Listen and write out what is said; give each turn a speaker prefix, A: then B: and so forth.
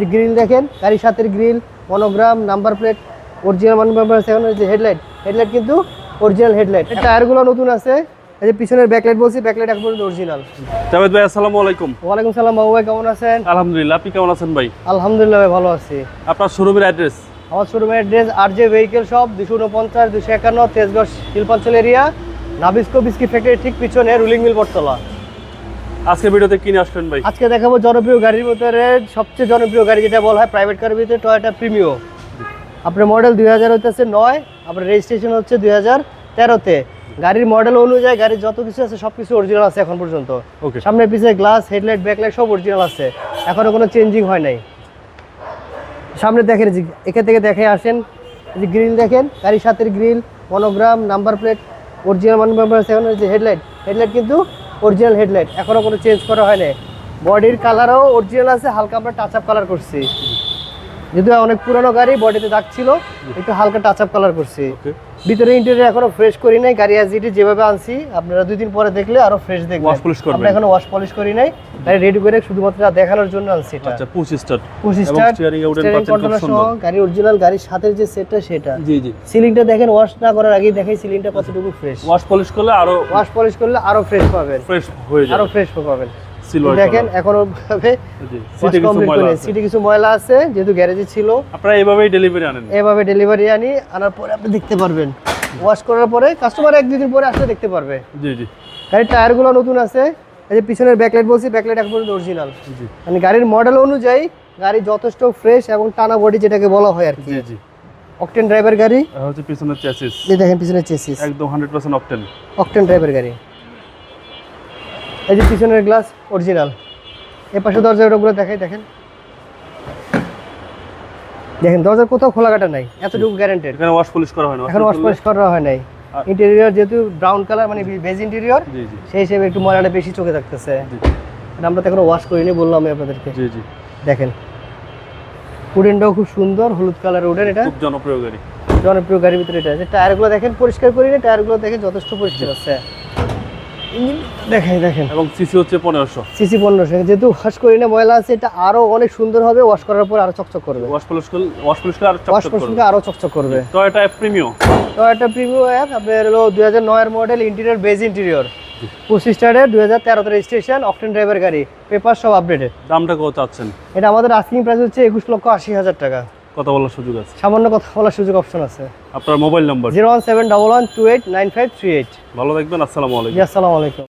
A: যে গ্রিল দেখেন গাড়ির সাথের grill monogram number plate original number এখন যে হেডলাইট হেডলাইট কিন্তু অরিজিনাল হেডলাইট টায়ারগুলো নতুন আছে। এই যে পিছনের ব্যাকলাইট বলছি ব্যাকলাইট এখন পর্যন্ত অরিজিনাল
B: জাভেদ ভাই আসসালামু আলাইকুম।
A: ওয়ালাইকুম সালাম বাবু ভাই কেমন আছেন?
B: আলহামদুলিল্লাহ আপনি কেমন আছেন ভাই?
A: আলহামদুলিল্লাহ ভাই ভালো আছি।
B: আপনার শোরুমের অ্যাড্রেস
A: আমার শোরুমের অ্যাড্রেস আর যে ভেহিকেল শপ দুশো উনপঞ্চাশ দুশো একান্ন তেজগড় শিল্পাঞ্চল এরিয়া নাবিস্কো বিস্কি ফ্যাক্টরি ঠিক পিছনে রুলিং মিল বটতলা।
B: আজকে ভিডিওতে কিনে আসলেন ভাই?
A: আজকে দেখাবো জনপ্রিয় গাড়ির ভিতরে সবচেয়ে জনপ্রিয় গাড়ি যেটা বলা হয় প্রাইভেট কারের ভিতরে টয়োটা প্রিমিও আপনার মডেল দুই হাজার হইতেছে নয় আপনার রেজিস্ট্রেশন হচ্ছে দুই হাজার তেরোতে। গাড়ির মডেল অনুযায়ী গাড়ির যত কিছু আছে সব কিছু অরিজিনাল আছে এখন পর্যন্ত।
B: ওকে
A: সামনে পিছিয়ে গ্লাস হেডলাইট ব্যাকলাইট সব অরিজিনাল আছে। এখনও কোনো চেঞ্জিং হয় নাই। সামনে দেখেন এখান থেকে দেখে আসেন। যে গ্রিল দেখেন গাড়ির সাথের grill monogram number plate original number এখন যে হেডলাইট হেডলাইট কিন্তু অরিজিনাল হেডলাইট এখনও কোনো চেঞ্জ করা হয়নি। বডির কালারও অরিজিনাল আছে, হালকা আমরা টাচ আপ কালার করছি। যেহেতু অনেক পুরানো গাড়ি বডিতে দাগ ছিল একটু হালকা টাচ আপ কালার করছি ভিতরে ইন্টেরিয়র এখনও ফ্রেশ করি নাই গাড়ি আজ ইটি যেভাবে আনছি আপনারা দুই দিন পরে দেখলে আরও ফ্রেশ দেখবেন।
B: Wash polish করবেন।
A: এখনও ওয়াশ পলিশ করি নাই গাড়ি রেডি করে শুধুমাত্র দেখানোর জন্য আনছি এটা।
B: আচ্ছা push start
A: push start
B: steering এ
A: স্টিয়ারিং
B: পাচ্ছেন খুব সুন্দর।
A: গাড়ি অরিজিনাল গাড়ির সাথে যে সেটটা সেটা।
B: জি জি।
A: সিলিংটা দেখেন ওয়াশ না করার আগেই দেখাই সিলিংটা কতটুকু ফ্রেশ
B: ওয়াশ পলিশ করলে আরও
A: ওয়াশ পলিশ করলে আরও ফ্রেশ পাবেন।
B: ফ্রেশ হয়ে আরও
A: ফ্রেশ পাবেন। দেখেন এখনও ভাবে
B: সিটে কিছু ময়লা আছে।
A: সিটে কিছু ময়লা আছে যেহেতু গ্যারেজে ছিল।
B: আপনারা এভাবেই ডেলিভারি আনেন।
A: এভাবে ডেলিভারি আনি আনার পরে আপনি দেখতে পারবেন। ওয়াশ করার পরে কাস্টমার এক দুই দিন পরে আসলে দেখতে পারবে।
B: জি জি।
A: গাড়ির টায়ারগুলো নতুন আছে এই যে পিছনের ব্যাকলাইট বলছি ব্যাকলাইট এখন পর্যন্ত অরিজিনাল মানে গাড়ির মডেল অনুযায়ী গাড়ি যথেষ্ট ফ্রেশ এবং টানা বডি যেটাকে বলা হয় আর কি।
B: জি জি।
A: অকটেন ড্রাইভার গাড়ি।
B: হচ্ছে পিছনের চ্যাসিস
A: এই দেখেন পিছনের চেসিস
B: একদম অকটেন
A: অকটেন ড্রাইভার গাড়ি। এই যে পিছনের গ্লাস অরিজিনাল এ পাশে দরজা ওটাগুলো দেখাই দেখেন। দেখেন দরজার কোথাও খোলা কাটা নাই এতটুকু গ্যারান্টেড
B: এখানে ওয়াশ পলিশ করা হয় না
A: এখন ওয়াশ পলিশ করা হয় নাই। ইন্টেরিয়র যেহেতু ব্রাউন কালার মানে বেজ ইন্টেরিয়র
B: জি জি।
A: সেই হিসেবে একটু ময়লাটা বেশি চোখে থাকতেছে।
B: জি
A: আমরা তো এখনও ওয়াশ করিনি বললাম আমি আপনাদেরকে।
B: জি জি।
A: দেখেন উডেনটাও খুব সুন্দর হলুদ কালার উডেন এটা।
B: খুব জনপ্রিয় গাড়ি।
A: জনপ্রিয় গাড়ির ভিতরে এটা। আছে টায়ারগুলো দেখেন পরিষ্কার করিনি টায়ারগুলো দেখেন যথেষ্ট পরিষ্কার আছে। ইঞ্জিন। দেখেন দেখেন।
B: এবং সিসি হচ্ছে পনেরোশো।
A: সিসি পনেরোশো। যেহেতু ওয়াশ করি না ময়লা আছে এটা আরও অনেক সুন্দর হবে ওয়াশ করার পর আরও চকচক করবে।
B: ওয়াশ পলিশ করলে ওয়াশ পলিশ করলে আর
A: ওয়াশ
B: চকচক করবে।
A: পরিষ্কার আরও চকচক করবে।
B: টয়োটা
A: তো একটা প্রিভিউ অ্যাপ আপনার হলো দুই হাজার নয়ের মডেল ইন্টেরিয়র বেজ ইন্টেরিয়র পঁচিশ স্টারের দুই হাজার তেরোতে রেজিস্ট্রেশন অকটেন ড্রাইভার গাড়ি। পেপার সব আপডেটেড
B: দামটা কত চাচ্ছেন?
A: এটা আমাদের আস্কিং প্রাইস হচ্ছে একুশ লক্ষ আশি হাজার টাকা।
B: কথা বলার সুযোগ আছে?
A: সামান্য কথা বলার সুযোগ অপশন আছে।
B: আপনার mobile number
A: zero one seven double one two eight nine five three eight.
B: ভালো থাকবেন আসসালামু আলাইকুম।
A: আসসালামু আলাইকুম।